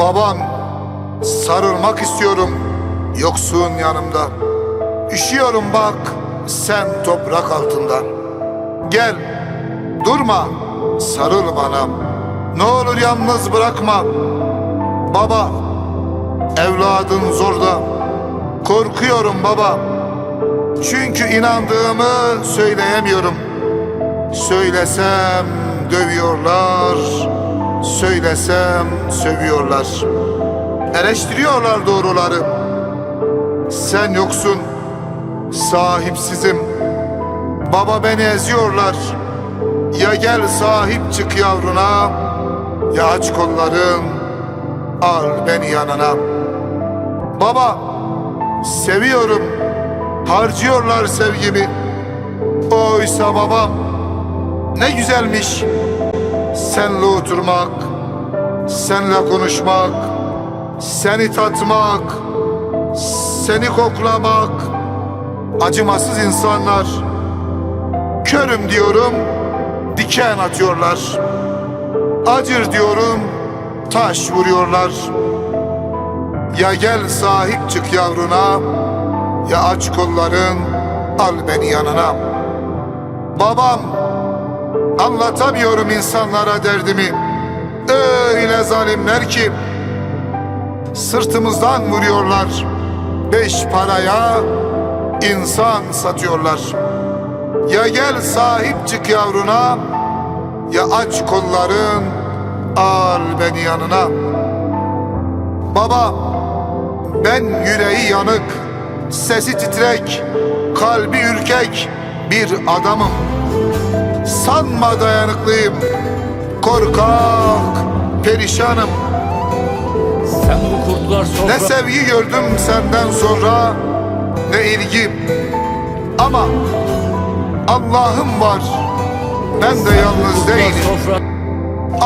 Babam sarılmak istiyorum yoksun yanımda. Üşüyorum bak sen toprak altında. Gel durma sarıl bana. Ne olur yalnız bırakma. Baba evladın zorda. Korkuyorum baba. Çünkü inandığımı söyleyemiyorum. Söylesem dövüyorlar, söylesem sövüyorlar. Eleştiriyorlar doğruları. Sen yoksun, sahipsizim. Baba beni eziyorlar. Ya gel sahip çık yavruna, ya aç kolların, al beni yanına. Baba, seviyorum, harcıyorlar sevgimi. Oysa babam, ne güzelmiş senle oturmak, senle konuşmak, seni tatmak, seni koklamak. Acımasız insanlar. Körüm diyorum, diken atıyorlar. Acır diyorum, taş vuruyorlar. Ya gel sahip çık yavruna, ya aç kolların, al beni yanına. Babam, Anlatamıyorum insanlara derdimi. Öyle zalimler ki sırtımızdan vuruyorlar. Beş paraya insan satıyorlar. Ya gel sahip çık yavruna ya aç kolların al beni yanına. Baba ben yüreği yanık, sesi titrek, kalbi ürkek bir adamım. Sanma dayanıklıyım. Korkak Perişanım. Sen bu kurtlar sofra... Ne sevgi gördüm senden sonra Ne ilgi Ama Allah'ım var. Ben de yalnız kurtlar değilim. sofra...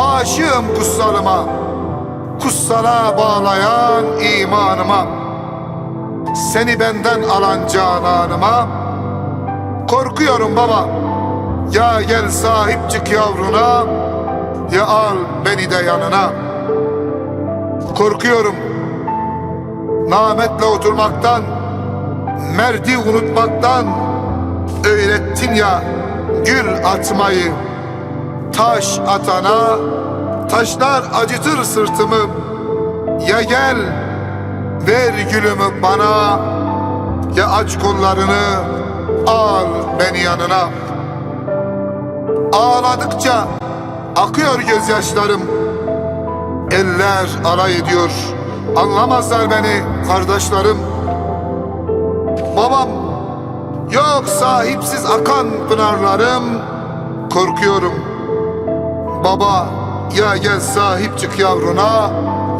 Aşığım kutsalıma. Kutsala bağlayan imanıma. Seni benden alan cananıma. Korkuyorum baba Ya gel sahip çık yavruna Ya al beni de yanına Korkuyorum Nametle oturmaktan Merdi unutmaktan Öğrettin ya Gül atmayı Taş atana taşlar acıtır sırtımı. Ya gel ver gülümü bana ya aç kollarını al beni yanına. Ağladıkça akıyor gözyaşlarım. Eller alay ediyor. Anlamazlar beni kardeşlerim. Babam yok sahipsiz akan pınarlarım. Korkuyorum. Baba ya gel sahip çık yavruna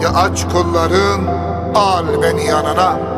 ya aç kolların al beni yanına.